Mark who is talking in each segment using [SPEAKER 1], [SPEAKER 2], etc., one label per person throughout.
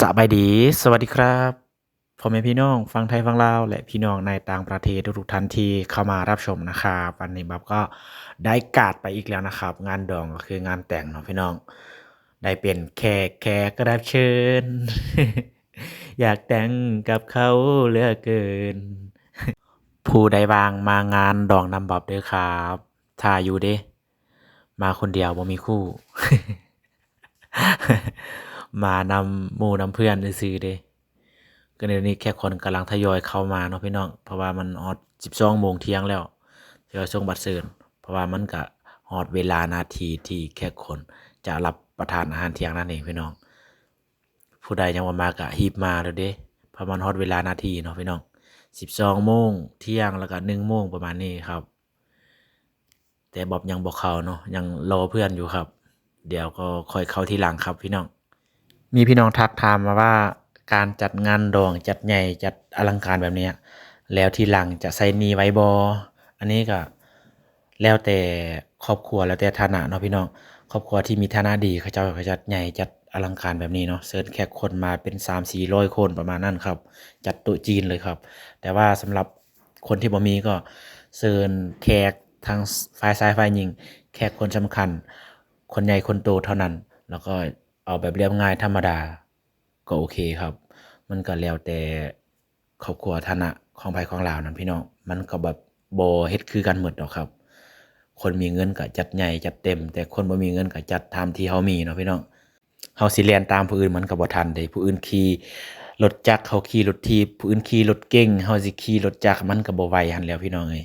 [SPEAKER 1] สบายดี สวัสดีครับพ่อแม่พี่น้องฟังไทยฟังลาวและพี่น้องในต่างประเทศทุกท่านที่เข้ามารับชมนะครับวันนี้บับก็ได้กาดไปอีกแล้วนะครับ งานดองก็คืองานแต่งเนาะพี่น้อง ได้เป็นแขกแขกก็รับเชิญ อยากแต่งกับเขาเหลือเกิน ผู้ใดบางมางานดองนำบับเด้อครับถ้าอยู่เด้มาคนเดียวบ่มีคู่ มานำหมู่นำเพื่อนซื่อเด้ก็เดี๋ยวนี้แค่คนกำลังทยอยเข้ามาเนาะพี่น้องเพราะว่ามันฮอด12โมงเที่ยงแล้วทยอยส่งบัตรเชิญเพราะว่ามันก็ฮอดเวลานาทีที่แค่คนจะรับประทานอาหารเที่ยงนั่นเองพี่น้อง ผู้ใดยังบ่มาก็รีบมาเด้อเด้เพราะมันฮอดเวลานาทีเนาะพี่น้อง12โมงเที่ยงแล้วก็1โมงประมาณนี้ครับ แต่บอบยังบ่เขาเนาะยังรอเพื่อนอยู่ครับ เดี๋ยวก็ค่อยเข้าที่หลังครับพี่น้อง มีพี่น้องทักถามมาว่าการจัดงานดองจัดใหญ่จัดอลังการแบบนี้แล้วทีหลังจะใส่นีไว้บ่อันนี้ก็แล้วแต่ครอบครัวแล้วแต่ฐานะเนาะพี่น้องครอบครัวที่มีฐานะดีเขาเจ้าก็จัดใหญ่จัดอลังการแบบนี้เนาะเชิญแขกคนมาเป็น3-400คนประมาณนั้นครับ จัดต๊จีนเลยครับ แต่ว่าสำหรับคนที่บ่มีก็เชิญแขกทางฝ่ายซ้ายฝ่ายหญิง แขกคนสำคัญ คนใหญ่คนโตเท่านั้น แล้วก็ เอาแบบเรียบง่ายธรรมดา ก็โอเคครับ มันก็แล้วแต่ครอบครัวฐานะของไผของลาวนั่นพี่น้องมันก็แบบบ่เฮ็ดคือกันหมดดอกครับ คนมีเงินก็จัดใหญ่จัดเต็ม แต่คนบ่มีเงินก็จัดตามที่เฮามีเนาะพี่น้องเฮาสิเรียนตามผู้อื่นมันก็บ่ทันเด้ผู้อื่นขี่รถจักรเขาขี่รถถีผู้อื่นขี่รถเก๋งเฮาสิขี่รถจักรมันก็บ่ไวหันแล้วพี่น้องเอ้ย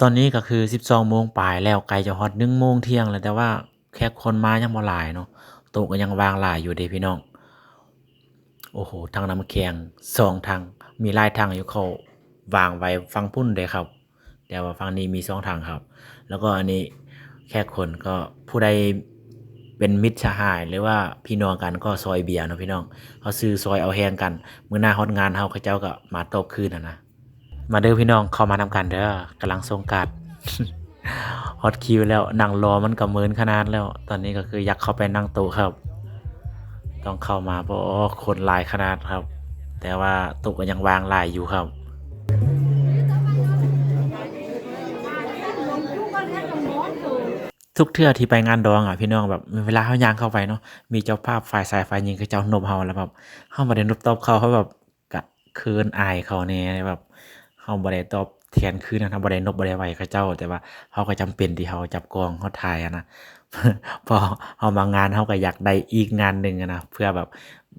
[SPEAKER 1] ตอนนี้ก็คือ 12โมงปลายแล้วใกล้จะฮอด1โมงเที่ยงแล้วแต่ว่า แขกคนมายังบ่หลายเนาะโต๊ะก็ยังวางหลายอยู่เด้พี่น้อง โอ้โฮทางน้ำแข็ง2ทางมีลายทางอยู่เขาวางไว้ฝั่งพุ่นเด้ครับ แต่ว่าฝั่งนี้มี2ทางครับ แล้วก็อันนี้แขกคนก็ผู้ใดเป็นมิตรสหายหรือว่าพี่น้องกันก็ซอยเบียร์เนาะพี่น้องเขาซื้อซอยเอาแฮงกันมื้อหน้าฮอดงานเฮาเขาเจ้าก็มาตบคืนนะนะมาเด้อพี่น้องเข้ามานำกันเด้อกำลังส่งการ์ด ฮอตคิวแล้วนั่งรอมันก็เมินขนาดแล้ว ตอนนี้ก็คืออยากเข้าไปนั่งโต๊ะครับ ต้องเข้ามาเพราะคนหลายขนาดครับ แต่ว่าโต๊ะก็ยังวางหลายอยู่ครับทุกเทื่อที่ไปงานดองอะพี่น้องแบบเวลาเฮาย่างเข้าไปเนาะมีเจ้าภาพฝ่ายซ้ายฝ่ายหญิงเขาเจ้านบเฮาแล้วแบบเฮาบ่ได้นบตอบเขาเขาแบบก็เขินอายเขาแหน่ยแบบเฮาบ่ได้ตอบ แทนคืนนะบ่ได้นบบ่ได้ไหว้เขาเจ้า แต่ว่าเฮาก็จำเป็นที่เฮาจับกองเฮาถ่ายนะพอเฮามางานเฮาก็อยากได้อีกงานหนึ่งนะเพื่อแบบ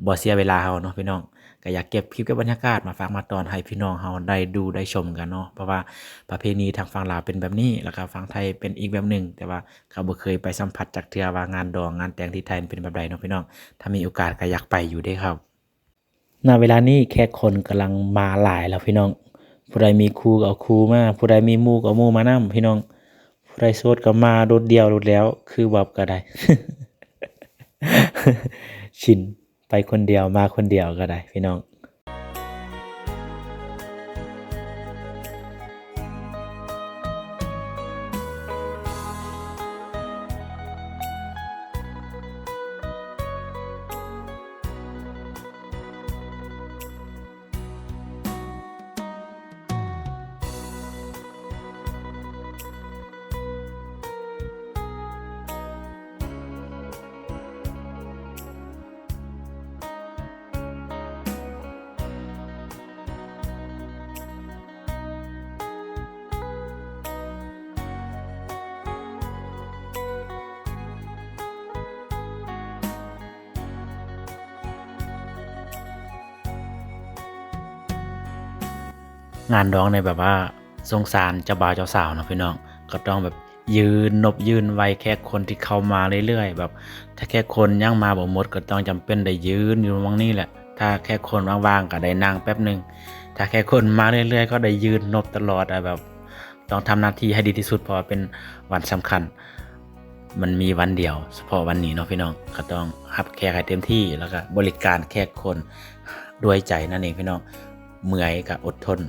[SPEAKER 1] บ่เสียเวลาเฮาเนาะพี่น้องก็อยากเก็บคลิปเก็บบรรยากาศมาฝากมาตอนให้พี่น้องเฮาได้ดูได้ชมกันเนาะเพราะว่าประเพณีทางฝั่งลาวเป็นแบบนี้แล้วก็ฝั่งไทยเป็นอีกแบบหนึ่งแต่ว่าเขาบ่เคยไปสัมผัสจักเทือว่างานดองงานแต่งที่ไทยเป็นแบบใดเนาะพี่น้องถ้ามีโอกาสก็อยากไปอยู่ด้ครับณเวลานี้แขกคนกำลังมาหลายแล้วพี่น้อง ผู้ใดมีครูก็เอาครูมาผู้ใดมีมู่ก็เอามู่มานํพี่น้องผู้ใดโสดก็มาโดดเดียวโดดแล้ว คือบับก็ได้ชินไปคนเดียวมาคนเดียวก็ได้พี่น้อง งานดองในแบบว่าสงสารเจ้าบ่าวเจ้าสาวนะพี่น้องก็ต้องแบบยืนนบยืนไว้แค่คนที่เข้ามาเรื่อยๆแบบ ถ้าแค่คนยังมาบ่หมดก็ต้องจำเป็นได้ยืนอยู่ตรงนี้แหละ ถ้าแค่คนว่างๆก็ได้นั่งแป๊บหนึ่งถ้าแค่คนมาเรื่อยๆ ก็ได้ยืนนบตลอดอะแบบ ต้องทำหน้าที่ให้ดีที่สุดเพราะเป็นวันสำคัญ มันมีวันเดียวเฉพาะวันนี้เนาะพี่น้องก็ต้องรับแขกให้เต็มที่แล้วก็บริการแขกคนด้วยใจนั่นเองพี่น้องเมื่อยก็อดทน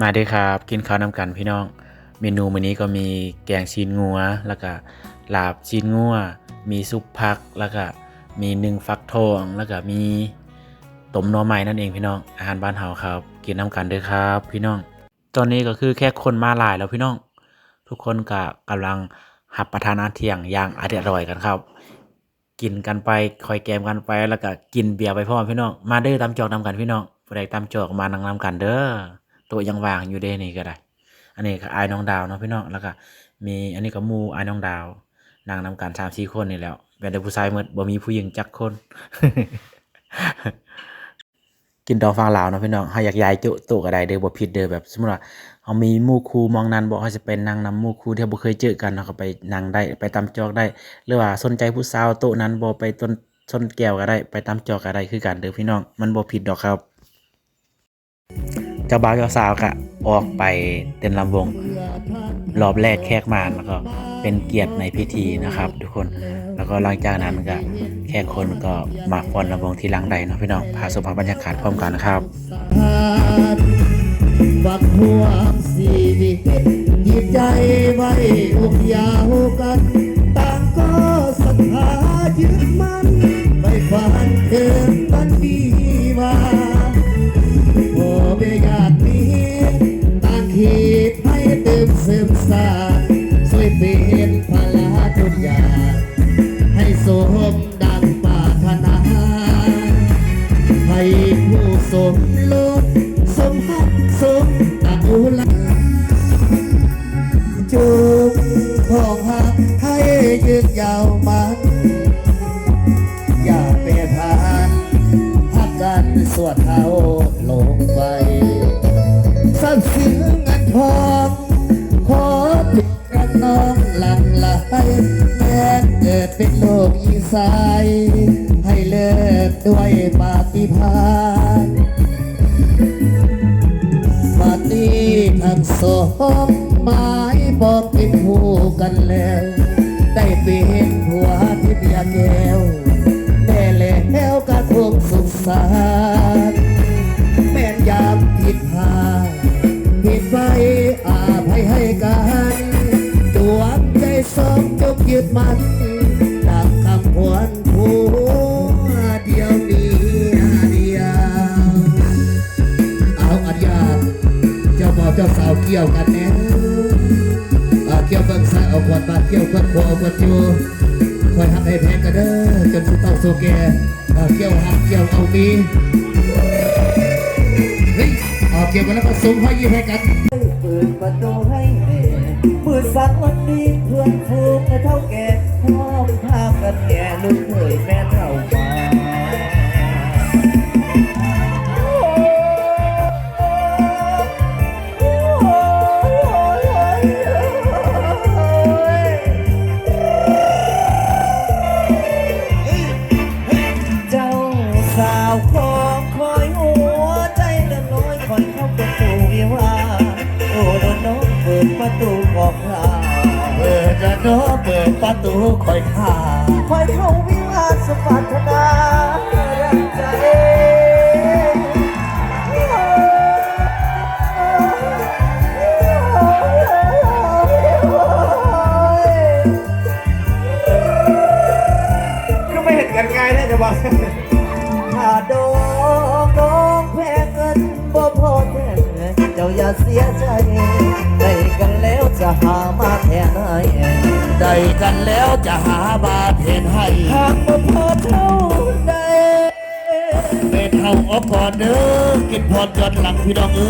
[SPEAKER 1] มาด้อครับกินข้าวนำกันพี่น้อง เมนูมื้อนี้ก็มีแกงชีนงัว แล้วก็ลาบชีนงัว มีซุปผักแล้วก็มีหนึ่งฟักทองแล้วก็มีต้มหน่อไม้นั่นเองพี่น้องอาหารบ้านเฮาครับ กินน้ำกันเด้อครับ พี่น้อง ตอนนี้ก็คือแค่คนมาหลายแล้วพี่น้อง ทุกคนก็กำลังหับประทานอาหารเที่ยงอย่างอร่อยกันครับ กินกันไปคอยแกมกันไปแล้วก็กินเบียร์ไปพร้อมพี่น้องมาเด้อตามจอกนำกันพี่น้องผู้ใดตามจอกมานั่งนำกันเด้อ ต๊ะยังว่างอยู่เด้นี่ก็ได้ อันนี้ก็อายน้องดาวเนาะพี่น้องแล้วก็มีอันนี้ก็มู่อายน้องดาวนั่งนำกัน3 4คนนี่แล้วแม่นแต่ผู้ชายหมดบ่มีผู้หญิงจักคน กินดองฟังลาวเนาะพี่น้องเฮาอยากย้ายจุโต๊ะก็ได้เด้อบ่ผิดเด้อแบบสมมุติว่าเฮามีหมู่คู่มองนั้นบ่เฮาสิไปนั่งนำหมู่คู่ที่บ่เคยเจอกันเนาก็ไปนั่งได้ไปตามจอกได้ หรือว่าสนใจผู้สาวโต๊ะนั้นบ่ไปต้นชนแก้วก็ได้ไปตามจอก็ได้คือกันเด้อพี่น้องมันบ่ผิดดอกครับ เจ้าบ่าวเจ้าสาวก็ออกไปเต้นลำวงรอบแรกแขกมาแล้วก็เป็นเกียรติในพิธีนะครับ ทุกคนแล้วก็หลังจากนั้นก็แขกคนก็มาฟ้อนลำวงที่หลังใดเนาะพี่น้องพาชมภาพบรรยากาศพร้อมกันนะครับ
[SPEAKER 2] ฝักห่วงชีวิตจิตใจไว้อกยาวกัน ต่างก็ศรัทธายึดมั่นไม่ฝันเกินวันดีว่า โอเบยาดนี้ต่างขีดให้เติมเสริมสางช่วยเป็นภาระทุกอย่างให้สม สุขสันแม่นยามผิดพลาดผิดไปอาภัยให้กันดวงใจสองจกยึดมันดังคำพวนผัวเดียวนี้เดียว เอาอัญญาเจ้าบ่าวเจ้าสาวเกี่ยวกันแน่อ่าเกี่ยวเบิ่งซ้ายเอาขวดบาดเกี่ยวขวดขวดเอาขวดจูคอยทำให้แพ้กันเด้อจนสุดเต้าโซแก อ่าเกี่ยวหักเกี่ยวเอาตีเฮ้ยออกเกี่ยวกันแล้วก็ส่งให้ยิ้มให้กัน
[SPEAKER 3] เปิดประตูให้แม่มือสักวันนี้เพื่อนฟูงและเท่าแก่พร้อมพากันแก่ลูกเคยแม่เท่า ประตูบอกลา
[SPEAKER 2] เปิดจะโนเปิดประตูคอยข้า
[SPEAKER 3] คอยเข้าวิวาสปัทนารักใจ
[SPEAKER 2] ก็ไม่เห็นกันง่ายนะจะบอก
[SPEAKER 3] ถ้าดอกดอกแพง จ้าอย่าเสียใจ ได้กันแล้วจะหามาแทนให้
[SPEAKER 2] ได้กันแล้วจะหาบาเห็นให้
[SPEAKER 3] หากบ่พอเท่าใด
[SPEAKER 2] เป็นเท่าออกก่อนเด้อกินพรจนหลังพี่น้องเอ้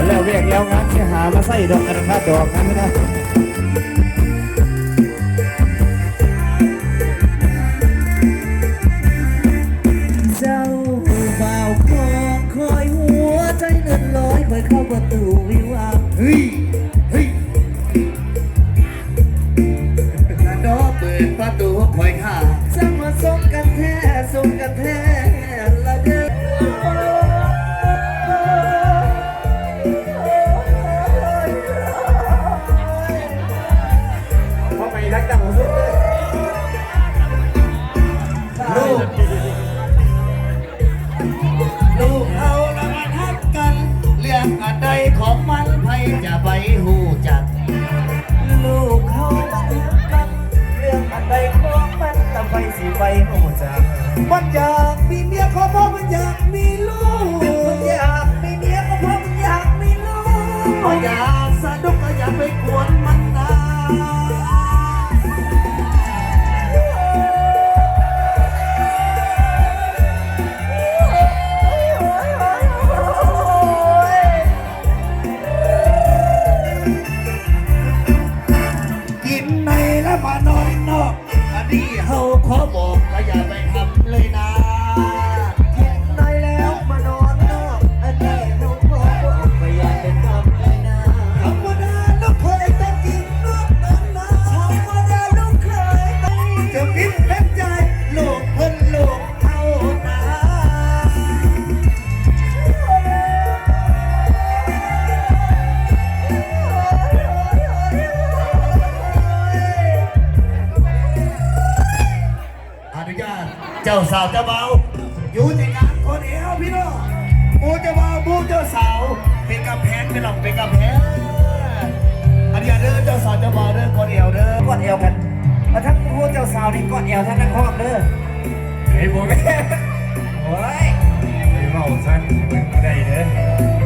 [SPEAKER 2] ยแล้วเรียกแล้วงั้นจะหามาใส่ดอกกันค่าดอกนั้นไม่
[SPEAKER 3] ยคอยเข้าประตูวิวาห์
[SPEAKER 2] เฮ้ย เฮ้ยแล้วดอกเปิดประตูคอยข้า
[SPEAKER 3] จะมาส่งกันแท้ส่งกันแท้ิ
[SPEAKER 2] ไป
[SPEAKER 4] โหจังมันอยากมีเมียขอพ่อมันอยากมีลูกมันอยากมีเมียขอพ่อมันอยากมีลูก
[SPEAKER 3] อยาก จ้าสาวเจ้าบ่าวอยู่ในงานคนเอวพี่น้องบูเจ้าเบาบูเจ้าสาว เป็นกับแพงเป็นหลังเป็นกับแพงอันนี้เด้อเจ้าสาวเจ้าบ่าวเด้อคนเอวเด้อ
[SPEAKER 4] คนเอวกันมาทั้งบูเจ้าสาวนี่ก็เอวทั้งนั้กครอบเด้อ
[SPEAKER 3] เฮ้ยบูแม่
[SPEAKER 4] โอ้ย
[SPEAKER 3] ไปเมาซนไม่ได้เด้อ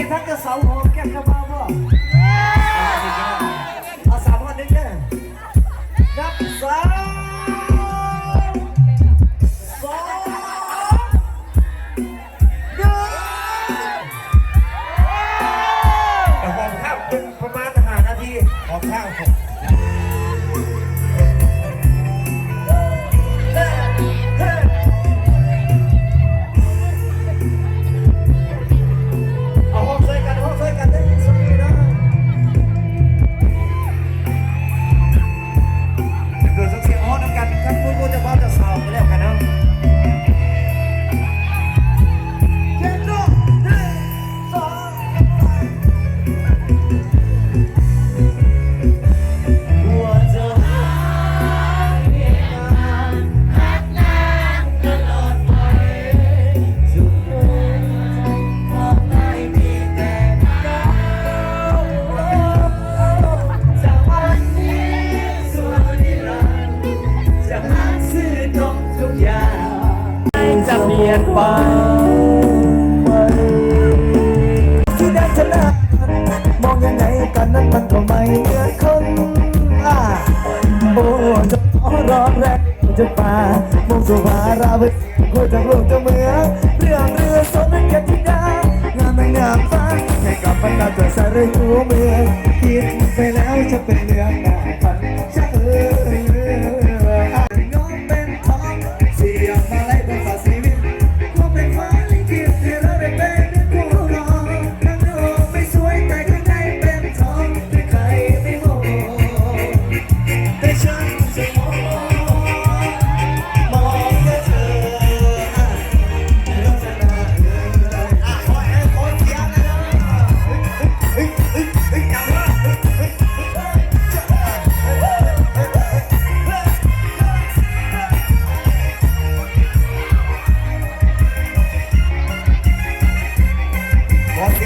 [SPEAKER 4] ที่ทักกสาวหอมแก้มกระบ้าบ่เอาสามคนนึงเด้อนับสาว ให้กับบรรดาตัวสารคู่เมืองคิดไปแล้วจะเป็นเรื่องหน้า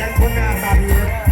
[SPEAKER 4] Yeah, put me on, Bobby. Yeah.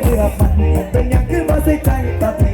[SPEAKER 4] เนื้อมันเป็นยังคือมาใส่ใจตัด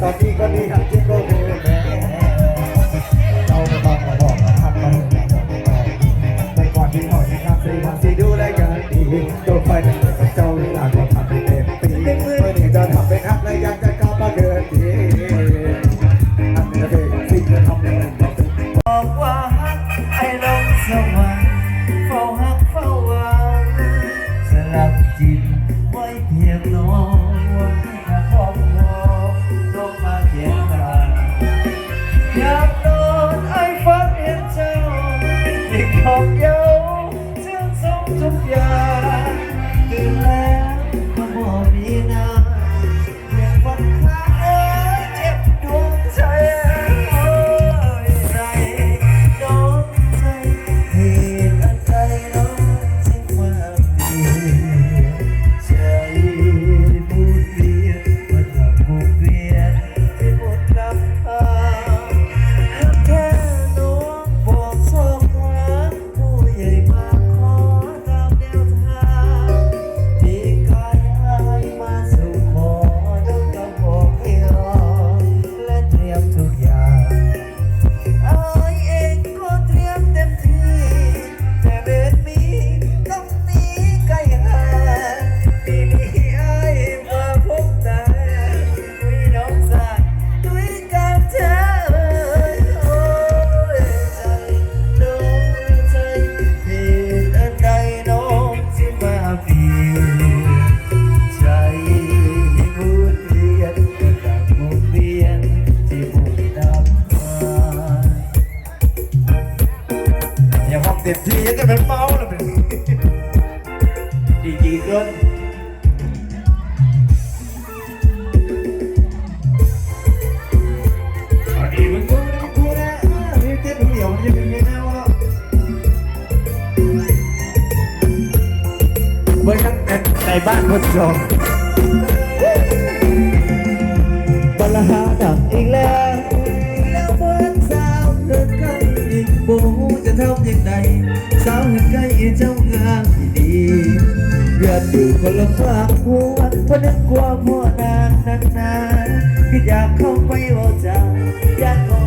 [SPEAKER 4] Tá aqui สาวเงินใกล้เจ้างา
[SPEAKER 3] มดีเลือดอยู่คนละฝากหัวเพรนึกกลัวพ่อนางนานๆคือยากเข้าไปว่าจะอยาก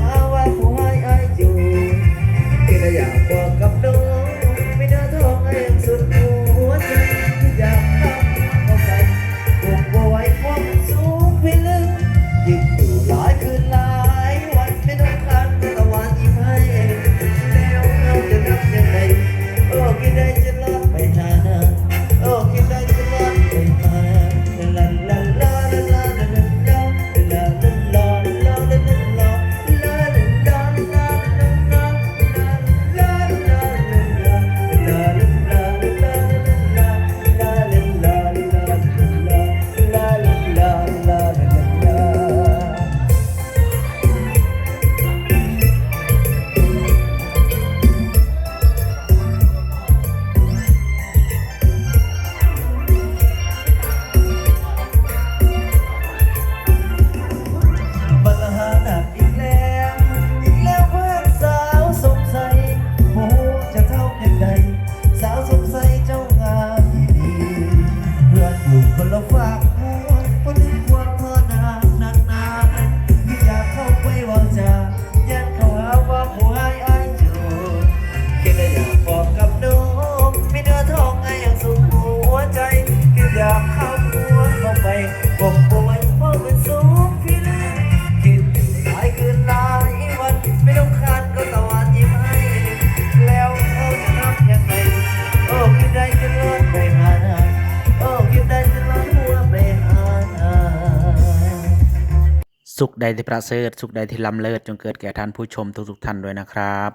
[SPEAKER 3] ใดที่ประเสริ
[SPEAKER 1] ฐสุขใดที่ล้ำเลิศจงเกิดแก่ท่านผู้ชมทุกๆท่านด้วยนะครับ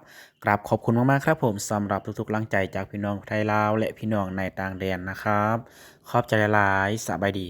[SPEAKER 1] กราบขอบคุณมากๆครับผมสำหรับทุกๆกลังใจจากพี่น้องไทยลาวและพี่น้องในต่างแดนนะครับ ขอบใจหลายสบายดี